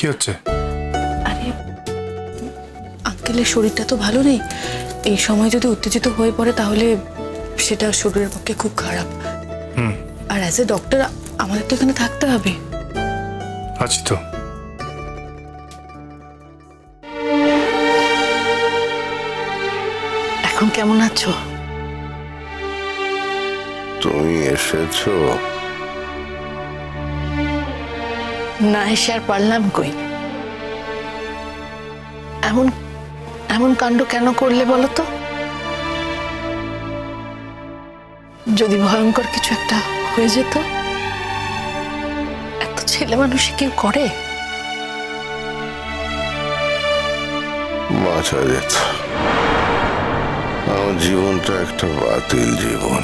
কি হচ্ছে? আরে আঙ্কেলের শরীরটা তো ভালো নেই। এই সময় যদি উত্তেজিত হয়ে পড়ে তাহলে সেটা শরীরের পক্ষে খুব খারাপ। আর অ্যাজ এ ডক্টর আমাদের তো এখানে থাকতে হবে। আছি তো। এখন কেমন আছো? তুমি এসেছ? না এসে আর পারলাম কই? এমন এমন কাণ্ড কেন করলে বলো তো যদি ভয়ঙ্কর কিছু একটা হয়ে যেত, এত ছেলে মানুষে কেউ করে? আমার জীবনটা একটা বাতিল জীবন।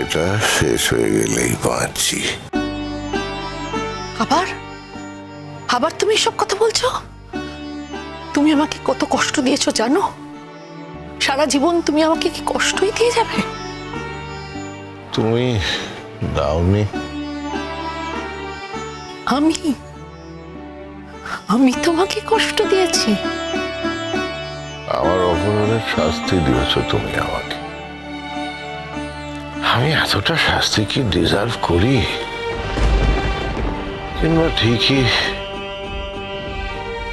এটা শেষ হয়ে গেলেই বাঁচি। আবার? আবার তুমি এসব কথা বলছো? তুমি আমাকে কত কষ্ট দিয়েছ জানো? সারা জীবন তুমি আমাকে কি কষ্টই দিয়ে যাবে? তুমি দাওনি। আমি? আমি তোমাকে কষ্ট দিয়েছি। আমার অপরাধের শাস্তি দিয়েছ তুমি আমাকে। আমি এতটা শাস্তি কি ডিজার্ভ করি? কিংবা ঠিকই।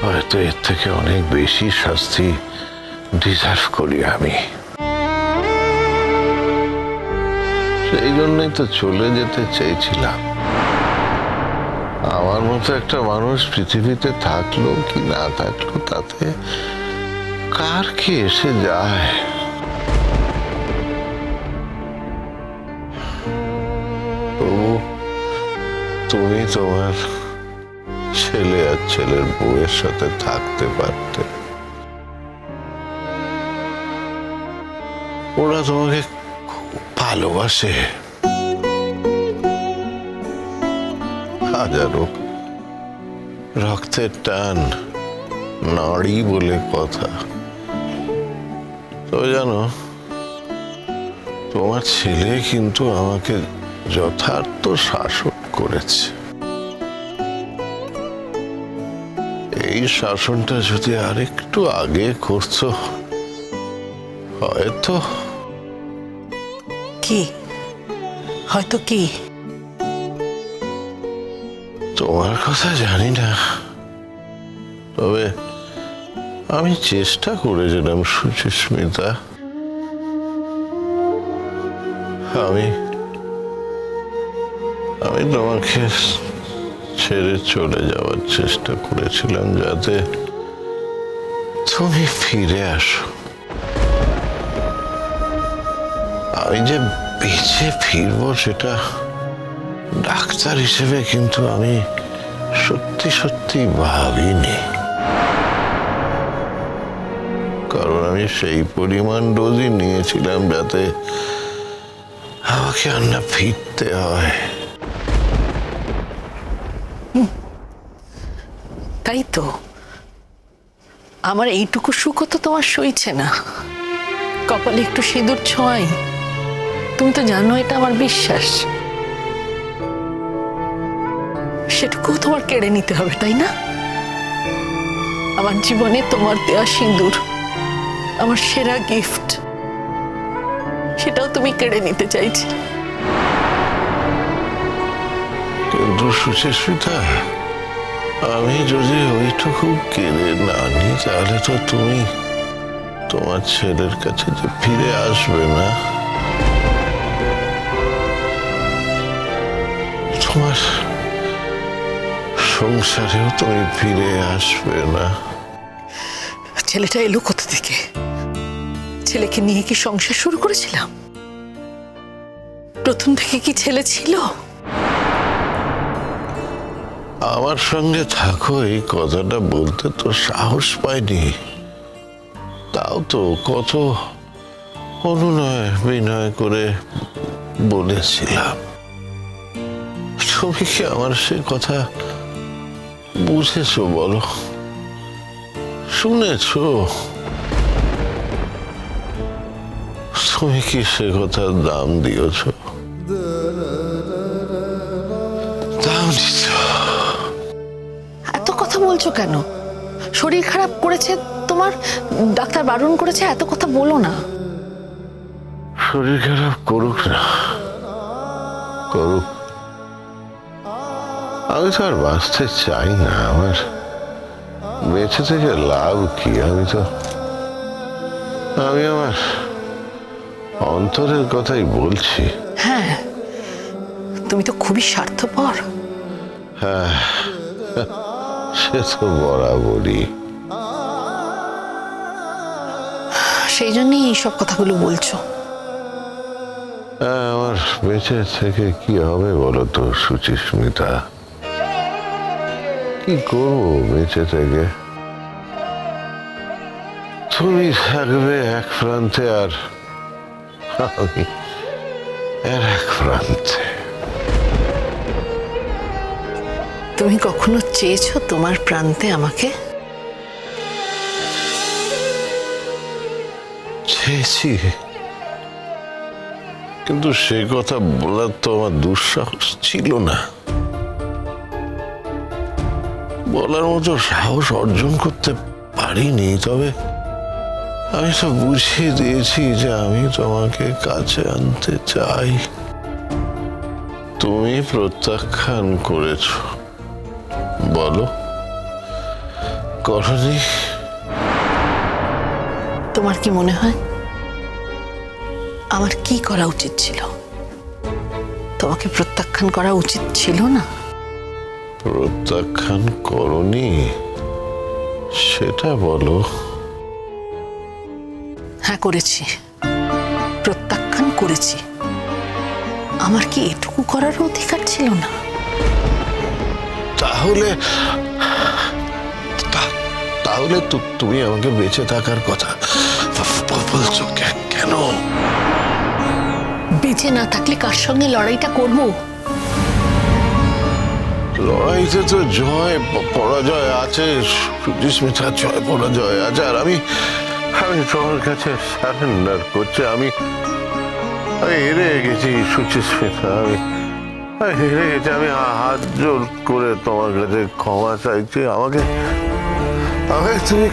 হয়তো এর থেকে অনেক বেশি শাস্তি ডিজার্ভ করি আমি। সেই জন্যই তো চলে যেতে চেয়েছিলাম। আমার মতো একটা মানুষ পৃথিবীতে থাকল কি না থাকল তাতে কার কি এসে যায়? তবু তুমি তোমার ছেলে আর ছেলের বউয়ের সাথে থাকতে পারতে। ওরা তোমাকে ভালোবাসে। হাজারো রক্তের টান, নাড়ি বলে কথা। তো জানো, তোমার ছেলে কিন্তু আমাকে যথার্থ শাসন করেছে। এই শাসনটা যদি আরেকটু আগে করছ হয়তো কি? হয়তো কি? তোমার কথা জানি না। তবে আমি চেষ্টা করেছিলাম সুচিস্মিতা। আমি আমি তোমাকে ছেড়ে চলে যাওয়ার চেষ্টা করেছিলাম যাতে তুমি ফিরে আসো। আমি যে বেঁচে ফিরবো সেটা ডাক্তার হিসেবে কিন্তু আমি সত্যি সত্যি ভাবিনি। কারণ আমি সেই পরিমাণ ডোজই নিয়েছিলাম যাতে আমাকে আর না ফিরতে হয়। তাই তো। আমার এইটুকু সুখও তো তোমার সইছে না। কপালে একটু সিঁদুর ছোঁয়াই। তুমি তো জানো এটা আমার বিশ্বাস। সেটুকুও তোমার কেড়ে নিতে হবে, তাই না? আমার জীবনে তোমার দেওয়া সিঁদুর, আমার সেরা গিফট সেটাও তুমি কেড়ে নিতে চাইছি আমি যদি ওইটুকু কেড়ে না নিই, তাহলে তো তুমি তোমার ছেলের কাছে যে ফিরে আসবে না। তোমার সংসারেও তুমি ফিরে আসবে না। ছেলেটা এলো কোথা থেকে? ছেলেকে নিয়ে কি সংসার শুরু করেছিলাম? প্রথম থেকে কি ছেলে ছিল? আমার সঙ্গে থাকো, এই কথাটা বলতে তো সাহস পাইনি। তাও তো কত অনুনয় বিনয় করে বলেছিলাম। তুমি কি আমার সে কথা বুঝেছ বলো? শুনেছো? তুমি কি সে কথার দাম দিয়েছ? বলছো কেন? শরীর খারাপ করেছে তোমার? ডাক্তার বারণ করেছে এত কথা বলো না। শরীর খারাপ করুক না। করুক। আমি তো আর বাঁচতে চাই না আমার বেঁচে থেকে লাভ কি? আমি তো আমি আমার অন্তরের কথাই বলছি। হ্যাঁ তুমি তো খুবই স্বার্থপর। সে তো বরাবরই। সেই জন্যই এইসব কথাগুলো বলছো। হ্যাঁ, আমার বেঁচে থেকে কি হবে বলো তো সুচিস্মিতা? কি করব বেঁচে থেকে? তুমি থাকবে এক প্রান্তে আর আমি আর এক প্রান্তে। তুমি কখনো চেয়েছো তোমার প্রান্তে আমাকে? চেয়েছি। কিন্তু সে কথা বলার তো আমার দুঃসাহস ছিল না। বলার মতো সাহস অর্জন করতে পারিনি, তবে আমি তো বুঝিয়ে দিয়েছি যে আমি তোমাকে কাছে আনতে চাই। তুমি প্রত্যাখ্যান করেছ। বলো। করনি তোমার কি মনে হয়? আমার কি করা উচিত ছিল? তোমাকে প্রত্যাখ্যান করা উচিত ছিল না? প্রত্যাখ্যান করনি সেটা বলো। হ্যাঁ করেছি। প্রত্যাখ্যান করেছি। আমার কি এটুকু করার অধিকার ছিল না? তাহলে তা- তাহলে তুমি আমাকে বেঁচে থাকার কথা বলছো কেন? বেঁচে না থাকলে কার সঙ্গে লড়াইটা করব? লড়াইতে তো জয় পরাজয় আছে সুচিস্মিতা জয় পরাজয় আছে আর আমি আমি তোমার কাছে সারেন্ডার করছি আমি হেরে গেছি সুচিস্মিতা আমি হেরে গেছি আমি হাত জোর করে তোমার কাছে ক্ষমা চাইছি। আমাকে আমাকে তুমি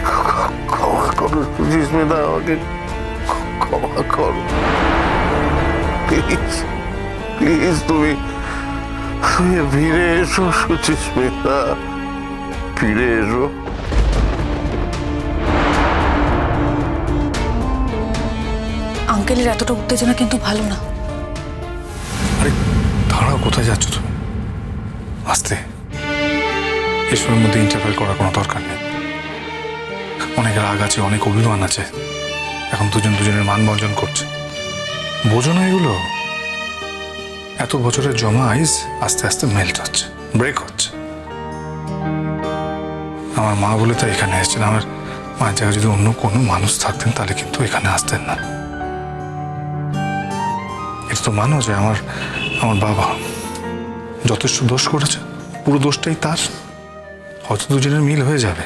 ক্ষমা করো আমাকে ক্ষমা করো। প্লিজ প্লিজ তুমি তুমি ফিরে এসো, সুচিস্মিতা। ফিরে এসো। আঙ্কেলের এতটা উত্তেজনা কিন্তু ভালো না। দাঁড়াও কোথায় যাচ্ছ তুমি? আসতে। এসবের মধ্যে ইন্টারফেয়ার করার কোনো দরকার নেই। অনেক রাগ আছে, অনেক অভিমান আছে। এখন দুজন দুজনের মান বর্জন করছে। বোঝো না এগুলো। এত বছরের জমা আইস আস্তে আস্তে মেল্ট হচ্ছে ব্রেক হচ্ছে। আমার মা বলে তো এখানে এসেছেন, আমার মায়ের জায়গায় যদি অন্য কোনো মানুষ থাকতেন, তাহলে কিন্তু এখানে আসতেন না। এটা তো মানো যে আমার আমার বাবা যথেষ্ট দোষ করেছে। পুরো দোষটাই তার। হয়তো দুজনের মিল হয়ে যাবে।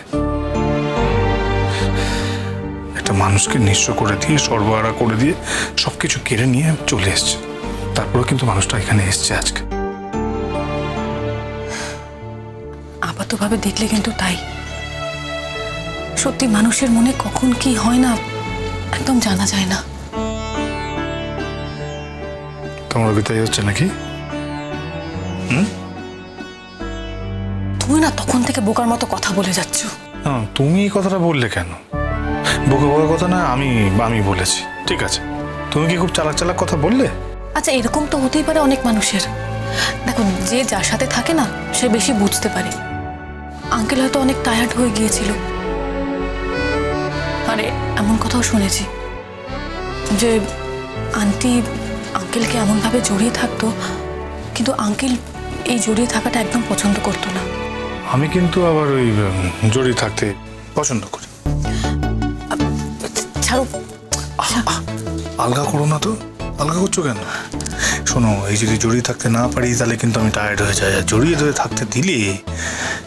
একটা মানুষকে নিঃস্ব করে দিয়ে সর্বহারা করে দিয়ে সবকিছু কেড়ে নিয়ে চলে এসছে। তারপরে কিন্তু মানুষটা এখানে এসছে আজকে। আপাতভাবে দেখলে কিন্তু তাই। সত্যি মানুষের মনে কখন কি হয় না, একদম জানা যায় না। তোমার বিদায় হচ্ছে নাকি? তুমি না তখন থেকে বোকার মতো কথা বলে যাচ্ছ। তুমি এই কথাটা বললে কেন? বোকা বোকা কথা না আমি আমি বলেছি ঠিক আছে? তুমি কি খুব চালাক চালাক কথা বললে? আচ্ছা এরকম তো হতেই পারে অনেক মানুষের। দেখো যে যার সাথে থাকে না সে বেশি বুঝতে পারে। আঙ্কেল হয়তো অনেক টায়ার্ড হয়ে গিয়েছিল। আরে এমন কথাও শুনেছি যে আন্টি আঙ্কেলকে এমনভাবে জড়িয়ে থাকতো কিন্তু আঙ্কেল এই জড়িয়ে থাকাটা একদম পছন্দ করতো না। আমি কিন্তু আবার ওই জড়িয়ে থাকতে পছন্দ করি। ছাড়ো। আলগা করো না তো। আলগা করছ কেন? শোনো এই যদি জড়িয়ে থাকতে না পারি তাহলে কিন্তু আমি টায়ার্ড হয়ে যাই। আর জড়িয়ে ধরে থাকতে দিলে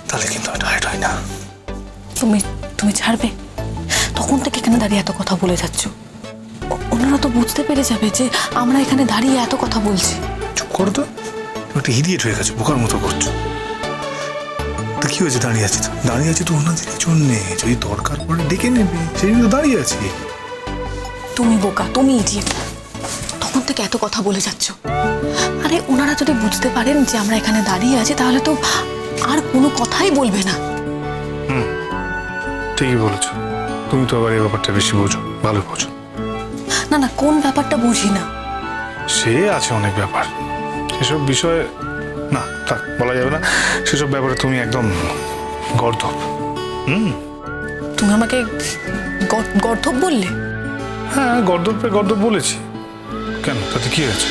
তাহলে কিন্তু আমি টায়ার্ড হই না। তুমি তুমি ছাড়বে? তখন থেকে এখানে দাঁড়িয়ে এত কথা বলে যাচ্ছ? ও- ওনারা তো বুঝতে পেরে যাবে যে আমরা এখানে দাঁড়িয়ে এত কথা বলছি। চুপ করো তো। একটা ইডিয়েট হয়ে গেছো বোকার মতো করছ। দেখ কি হয়েছে দাঁড়িয়ে আছি তো? দাঁড়িয়ে আছি তো ওনাদের জন্যে যদি দরকার পড়ে ডেকে নেবে। সেই জন্য তো দাঁড়িয়ে আছি। তুমি বোকা তুমি ইডিয়েট তখন থেকে এত কথা বলে যাচ্ছ। আরে ওনারা যদি বুঝতে পারেন যে আমরা এখানে দাঁড়িয়ে আছি তাহলে তো আর কোনো কথাই বলবে না। ঠিকই বলেছ। তুমি তো আবার এই ব্যাপারটা বেশি বোঝো ভালো বোঝো। না না কোন ব্যাপারটা বুঝি না। সে আছে অনেক ব্যাপার। সেসব বিষয়ে না থাক বলা যাবে না। সেসব ব্যাপারে তুমি একদম গর্ধব। তুমি আমাকে গ- গর্ধব বললে? হ্যাঁ গর্ধব গর্ধব বলেছি। কেন? তাতে কি হয়েছে?